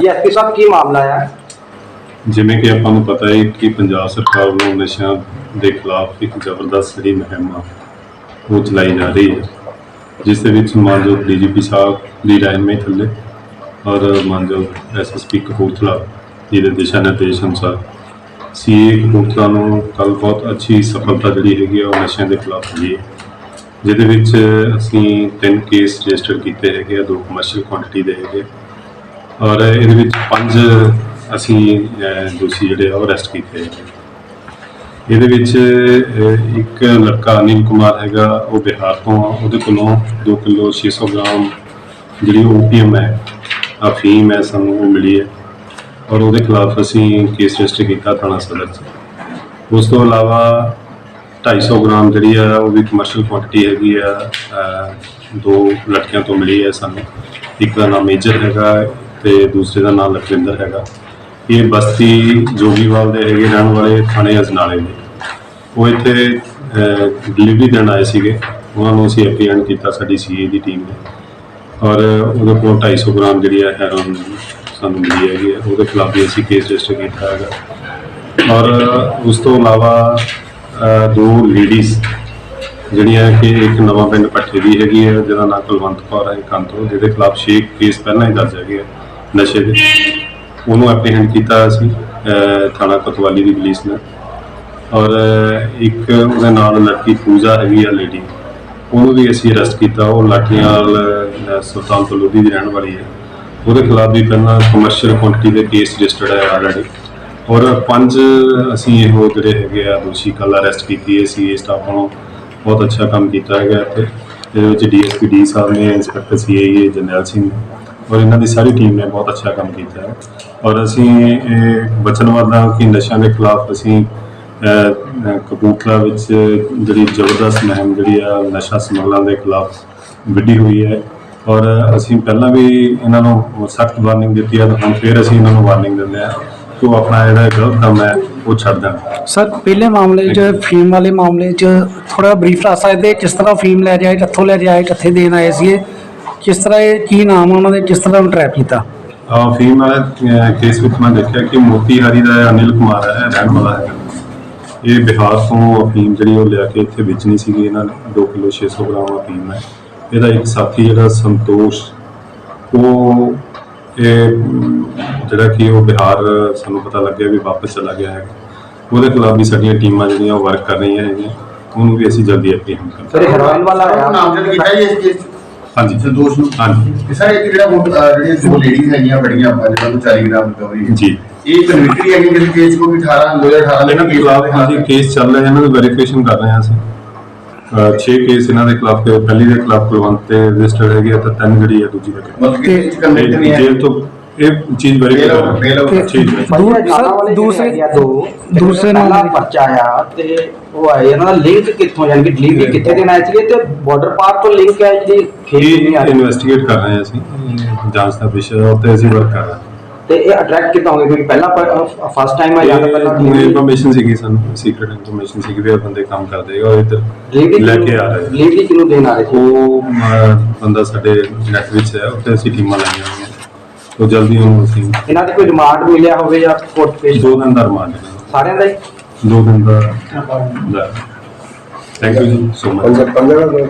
ਹਾਂਜੀ ਐਸਪੀ ਸਾਹਿਬ, ਕੀ ਮਾਮਲਾ ਹੈ ਜਿਵੇਂ ਕਿ ਆਪਾਂ ਨੂੰ ਪਤਾ ਹੈ ਕਿ ਪੰਜਾਬ ਸਰਕਾਰ ਵੱਲੋਂ ਨਸ਼ਿਆਂ ਦੇ ਖਿਲਾਫ ਇੱਕ ਜ਼ਬਰਦਸਤ ਜਿਹੜੀ ਮੁਹਿੰਮ ਆ ਉਹ ਚਲਾਈ ਜਾ ਰਹੀ ਹੈ, ਜਿਸ ਦੇ ਵਿੱਚ ਮਾਨਯੋਗ ਡੀਜੀਪੀ ਸਾਹਿਬ ਦੀ ਰਹਿਨਮਾਈ ਥੱਲੇ ਔਰ ਮਾਨਯੋਗ ਐਸਐਸਪੀ ਕਪੂਰਥਲਾ ਜੀ ਦੇ ਦਿਸ਼ਾ ਨਿਰਦੇਸ਼ ਅਨੁਸਾਰ ਸੀਏ ਕਪੂਰਥਲਾ ਨੂੰ ਕੱਲ ਬਹੁਤ ਅੱਛੀ ਸਫਲਤਾ ਜਿਹੜੀ ਹੈਗੀ ਆ ਉਹ ਨਸ਼ਿਆਂ ਦੇ ਖਿਲਾਫ ਮਿਲੀ ਹੈ, ਜਿਹਦੇ ਵਿੱਚ ਅਸੀਂ ਤਿੰਨ ਕੇਸ ਰਜਿਸਟਰ ਕੀਤੇ ਹੈਗੇ ਆ, ਦੋ ਕਮਰਸ਼ੀਅਲ ਕੁਆਂਟੀਟੀ ਦੇ ਹੈਗੇ ਔਰ ਇਹਦੇ ਵਿੱਚ ਪੰਜ ਅਸੀਂ ਦੋਸ਼ੀ ਜਿਹੜੇ ਆ, ਉਹ ਅਰੈਸਟ ਕੀਤੇ ਹੈਗੇ ਇਹਦੇ ਵਿੱਚ ਇੱਕ ਲੜਕਾ ਅਨਿਲ ਕੁਮਾਰ ਹੈਗਾ, ਉਹ ਬਿਹਾਰ ਤੋਂ ਆ। ਉਹਦੇ ਕੋਲੋਂ 2 ਕਿਲੋ 600 ਗ੍ਰਾਮ ਜਿਹੜੀ ਓਪੀਐਮ ਹੈ, ਅਫੀਮ ਹੈ, ਸਾਨੂੰ ਉਹ ਮਿਲੀ ਹੈ। ਔਰ ਉਹਦੇ ਖਿਲਾਫ ਅਸੀਂ ਕੇਸ ਰਜਿਸਟਰ ਕੀਤਾ ਥਾਣਾ ਸਦਰ 'ਚ। ਉਸ ਤੋਂ ਇਲਾਵਾ 250 ਗ੍ਰਾਮ ਜਿਹੜੀ ਆ, ਉਹ ਵੀ ਕਮਰਸ਼ੀਅਲ ਕੁਆਂਟੀਟੀ ਹੈਗੀ ਆ ਦੋ ਲੜਕਿਆਂ ਤੋਂ ਮਿਲੀ ਹੈ ਸਾਨੂੰ। ਇੱਕ ਦਾ ਨਾਮ ਮੇਜਰ ਹੈਗਾ ਤੇ ਦੂਸਰੇ ਦਾ ਨਾਮ ਲਖਵਿੰਦਰ ਹੈਗਾ। ਇਹ ਬਸਤੀ ਜੋਗੀਵਾਲ ਦੇ ਹੈਗੇ, ਰਹਿਣ ਵਾਲੇ ਥਾਣੇ ਅਜਨਾਲੇ ਦੇ। ਉਹ ਇੱਥੇ ਡਿਲੀਵਰੀ ਦੇਣ ਆਏ ਸੀਗੇ। ਉਹਨਾਂ ਨੂੰ ਅਸੀਂ ਐਪਰੀਹੈਂਡ ਕੀਤਾ, ਸਾਡੀ ਸੀਏ ਦੀ ਟੀਮ ਨੇ। ਔਰ ਉਹਦੇ ਕੋਲ 250 ਗ੍ਰਾਮ ਜਿਹੜੀ ਹੈ ਹੈਰੋਨ ਸਾਨੂੰ ਮਿਲੀ ਹੈਗੀ ਹੈ ਉਹਦੇ ਖਿਲਾਫ ਵੀ ਅਸੀਂ ਕੇਸ ਰਜਿਸਟਰ ਕੀਤਾ ਹੈਗਾ। ਔਰ ਉਸ ਤੋਂ ਇਲਾਵਾ ਦੋ ਲੇਡੀਜ਼ ਜਿਹੜੀਆਂ ਕਿ ਇੱਕ ਨਵਾਂ ਪਿੰਡ ਪੱਠੇ ਦੀ ਹੈਗੀ ਹੈ ਜਿਹਦਾ ਨਾਮ ਕੁਲਵੰਤ ਕੌਰ ਹੈ ਕੰਤੋ ਜਿਹਦੇ ਖਿਲਾਫ ਛੇ ਕੇਸ ਪਹਿਲਾਂ ਹੀ ਦਰਜ ਹੈਗੇ ਆ। ਨਸ਼ੇ ਦੇ ਉਹਨੂੰ ਐਪਰੀਹੈਂਡ ਕੀਤਾ ਅਸੀਂ ਥਾਣਾ ਕੋਤਵਾਲੀ ਦੀ ਪੁਲਿਸ ਨੇ। ਔਰ ਇੱਕ ਉਹਦੇ ਨਾਲ ਲੜਕੀ ਪੂਜਾ ਹੈਗੀ ਆ ਲੇਡੀ ਉਹਨੂੰ ਵੀ ਅਸੀਂ ਅਰੈਸਟ ਕੀਤਾ। ਉਹ ਲਾਠੀਵਾਲ ਅਹ, ਸੁਲਤਾਨਪੁਰ ਲੋਧੀ ਦੀ ਰਹਿਣ ਵਾਲੀ ਹੈ। ਉਹਦੇ ਖਿਲਾਫ ਵੀ ਪਹਿਲਾਂ ਕਮਰਸ਼ੀਅਲ ਕੁਆਂਟੀਟੀ ਦੇ ਕੇਸ ਰਜਿਸਟਰਡ ਹੈ ਆਲਰੇਡੀ ਔਰ ਪੰਜ ਅਸੀਂ ਇਹੋ ਜਿਹੜੇ ਹੈਗੇ ਆ ਦੋਸ਼ੀ ਕੱਲ ਅਰੈਸਟ ਕੀਤੀ ਹੈ ਸੀ ਸਟਾਫ ਵੱਲੋਂ। ਬਹੁਤ ਅੱਛਾ ਕੰਮ ਕੀਤਾ ਹੈਗਾ ਇੱਥੇ। ਇਹਦੇ ਵਿੱਚ ਡੀਐਸਪੀ ਡੀ ਸਾਹਿਬ ਨੇ ਇੰਸਪੈਕਟਰ ਸੀਆਈਏ ਜਰਨੈਲ ਸਿੰਘ ਔਰ ਇਹਨਾਂ ਦੀ ਸਾਰੀ ਟੀਮ ਨੇ ਬਹੁਤ ਅੱਛਾ ਕੰਮ ਕੀਤਾ ਹੈ। ਔਰ ਅਸੀਂ ਇਹ ਵਚਨਬੱਧ ਹਾਂ ਕਿ ਨਸ਼ਿਆਂ ਦੇ ਖਿਲਾਫ ਅਸੀਂ ਕਪੂਰਥਲਾ ਵਿੱਚ ਜਿਹੜੀ ਜ਼ਬਰਦਸਤ ਮੁਹਿੰਮ ਜਿਹੜੀ ਆ ਨਸ਼ਾ ਸਮਗਲਰਾਂ ਦੇ ਖਿਲਾਫ ਵਿੱਢੀ ਹੋਈ ਹੈ। ਔਰ ਅਸੀਂ ਪਹਿਲਾਂ ਵੀ ਇਹਨਾਂ ਨੂੰ ਸਖਤ ਵਾਰਨਿੰਗ ਦਿੱਤੀ ਹੈ ਤੇ ਹੁਣ ਫਿਰ ਅਸੀਂ ਇਹਨਾਂ ਨੂੰ ਵਾਰਨਿੰਗ ਦਿੰਦੇ ਹਾਂ ਕਿ ਉਹ ਆਪਣਾ ਜਿਹੜਾ ਗਲਤ ਕੰਮ ਹੈ ਉਹ ਛੱਡ ਦੇਣ। ਸਰ ਪਹਿਲੇ ਮਾਮਲੇ 'ਚ ਫੀਮ ਵਾਲੇ ਮਾਮਲੇ 'ਚ ਥੋੜਾ ਬਰੀਫ ਦੱਸ ਸਕਦੇ ਕਿਸ ਤਰ੍ਹਾਂ ਫੀਮ ਲੈ ਜਾਏ ਕਿੱਥੋਂ ਲੈ ਜਾਏ ਕਿੱਥੇ ਦੇਣ ਆਏ ਸੀ ਇਹ ਕਿਸ ਤਰ੍ਹਾਂ ਇਹ ਕੀ ਨਾਮ ਆ ਉਹਨਾਂ ਦੇ ਕਿਸ ਤਰ੍ਹਾਂ ਟਰੈਪ ਕੀਤਾ? ਆ ਫੀਮ ਵਾਲੇ ਅਹ, ਕੇਸ ਵਿੱਚ ਮੈਂ ਦੇਖਿਆ ਕਿ ਮੋਤੀਹਾਰੀ ਦਾ ਅਨਿਲ ਕੁਮਾਰ ਹੈ ਰਹਿਣ ਵਾਲਾ ਹੈ ਇਹ ਬਿਹਾਰ ਤੋਂ ਅਫੀਮ ਜਿਹੜੀ ਉਹ ਲਿਆ ਕੇ ਇੱਥੇ ਵੇਚਣੀ ਸੀਗੀ ਇਹਨਾਂ ਨੇ। 2 ਕਿਲੋ 600 ਗ੍ਰਾਮ ਅਫੀਮ ਹੈ। ਇਹਦਾ ਇੱਕ ਸਾਥੀ ਜਿਹੜਾ ਸੰਤੋਸ਼ ਉਹ ਇਹ ਜਿਹੜਾ ਕਿ ਉਹ ਬਿਹਾਰ ਸਾਨੂੰ ਪਤਾ ਲੱਗਿਆ ਵੀ ਵਾਪਸ ਚਲਾ ਗਿਆ ਹੈ ਉਹਦੇ ਖਿਲਾਫ ਵੀ ਸਾਡੀਆਂ ਟੀਮਾਂ ਜਿਹੜੀਆਂ ਉਹ ਵਰਕ ਕਰ ਰਹੀਆਂ ਹੈਗੀਆਂ। ਉਹਨੂੰ ਵੀ ਅਸੀਂ ਜਲਦੀ ਐਪਰੀਹੈਂਡ ਕਰਾਂਗੇ ਸਰ ਹੈਰੋਇਨ ਵਾਲਾ ਨਾਮਜ਼ਦ ਕੀਤਾ ਜੀ ਇਸ ਕੇਸ 'ਚ? ਹਾਂਜੀ। ਸੰਤੋਸ਼ ਨੂੰ ਹਾਂਜੀ। ਤੇ ਸਰ ਇੱਕ ਜਿਹੜਾ ਉਹ, ਅਹ, ਜਿਹੜੀਆਂ ਦੋ ਲੇਡੀਜ਼ ਹੈਗੀਆਂ ਬੜੀਆਂ ਆਪਾਂ ਜਿਹਨਾਂ ਨੂੰ 40 ਗ੍ਰਾਮ ਰਿਕਵਰੀ ਹੈ ਜੀ। ਇਹ ਕਨਵਿਕਟਰੀ ਹੈਗੀ ਜਿਸ ਕੇਸ ਕੋ ਵੀ 18 2018 ਇਹਨਾਂ ਦੇ ਖਿਲਾਫ ਹਾਂਜੀ ਕੇਸ ਚੱਲ ਰਿਹਾ ਇਹਨਾਂ ਦੀ ਵੈਰੀਫਿਕੇਸ਼ਨ ਕਰ ਰਹੇ ਹਾਂ ਅਸੀਂ। 6 ਕੇਸ ਇਹਨਾਂ ਦੇ ਖਿਲਾਫ ਤੇ ਪਹਿਲੀ ਦੇ ਖਿਲਾਫ ਕੁਲਵੰਤ ਤੇ ਰਜਿਸਟਰਡ ਹੈਗੇ ਆ ਤਾਂ ਤਿੰਨ ਜਿਹੜੀ ਹੈ ਦੂਜੀ ਦੇ ਖਿਲਾਫ। ਮਤਲਬ ਕਿ ਇਹ ਕਨਵਿਕਟ ਨਹੀਂ ਹੈ। ਜੇਲ੍ਹ ਤੋਂ ਇਹ ਚੀਜ਼ ਹੈ। ਦੂ- ਭਾਈ ਸਰ, ਦੂਸਰੇ- ਦੂਸਰੇ ਦੂਸਰੇ ਨਾਲ ਪਰਚਾ ਆਇਆ ਤੇ ਉਹ ਆਏ ਇਹਨਾਂ ਦਾ ਲਿੰਕ ਕਿੱਥੋਂ ਯਾਨੀ ਕਿ ਡਿਲੀਵਰੀ ਕਿੱਥੇ ਦੇਣ ਸੀਗੇ ਤੇ ਬਾਰਡਰ ਪਾਰ ਤੋਂ ਲਿੰਕ ਹੈ ਜਿਹੜੀ ਖੇਤ ਨਹੀਂ ਆ ਇਨਵੈਸਟੀਗੇਟ ਕਰ ਰਹੇ ਹਾਂ ਅਸੀਂ। ਜਾਂਚ ਦਾ ਵਿਸ਼ਾ ਹੈ ਉੱਤੇ ਅਸੀਂ ਵਰਕ ਕਰ ਰਹੇ ਹਾਂ। ਤੇ ਇਹ ਅਟਰੈਕਟ ਕਿੱਦਾਂ ਹੋਗੇ ਕਿਉਂਕਿ ਪਹਿਲਾਂ ਫਸਟ ਟਾਈਮ ਆ ਜਾਂ ਤਾਂ ਪਹਿਲਾਂ ਇਹ ਇਨਫੋਰਮੇਸ਼ਨ ਸੀਗੀ ਸਾਨੂੰ ਸੀਕ੍ਰੀਟ ਇਨਫੋਰਮੇਸ਼ਨ ਸੀਗੀ ਵੀ ਇਹ ਬੰਦੇ ਕੰਮ ਕਰਦੇ ਆ ਉਹ ਇੱਧਰ ਲੈ ਕੇ ਆ ਰਹੇ ਆ। delivery ਕਿਹਨੂੰ ਦੇਣ ਆ ਰਹੇ ਉਹ ਬੰਦਾ ਸਾਡੇ ਨੈਟ ਵਿੱਚ ਹੈ ਉੱਤੇ ਅਸੀਂ ਟੀਮਾਂ ਲਾਈਆਂ ਹੋਈਆਂ। ਉਹ ਜਲਦੀ ਉਹਨੂੰ ਅਸੀਂ। ਇਹਨਾਂ ਦੇ ਕੋਈ ਰਿਮਾਂਡ ਮਿਲਿਆ ਹੋਵੇ ਜਾਂ ਕੋਰਟ ਪੇਸ਼ ਦੋ ਦਿਨ ਦਾ ਰਿਮਾਂਡ ਸਾਰਿਆਂ ਦਾ ਹੀ? ਦੋ ਦਿਨ ਦਾ। ਥੈਂਕ ਯੂ ਜੀ ਸੋ ਮਚ ਪੰਜ- ਪੰਜ-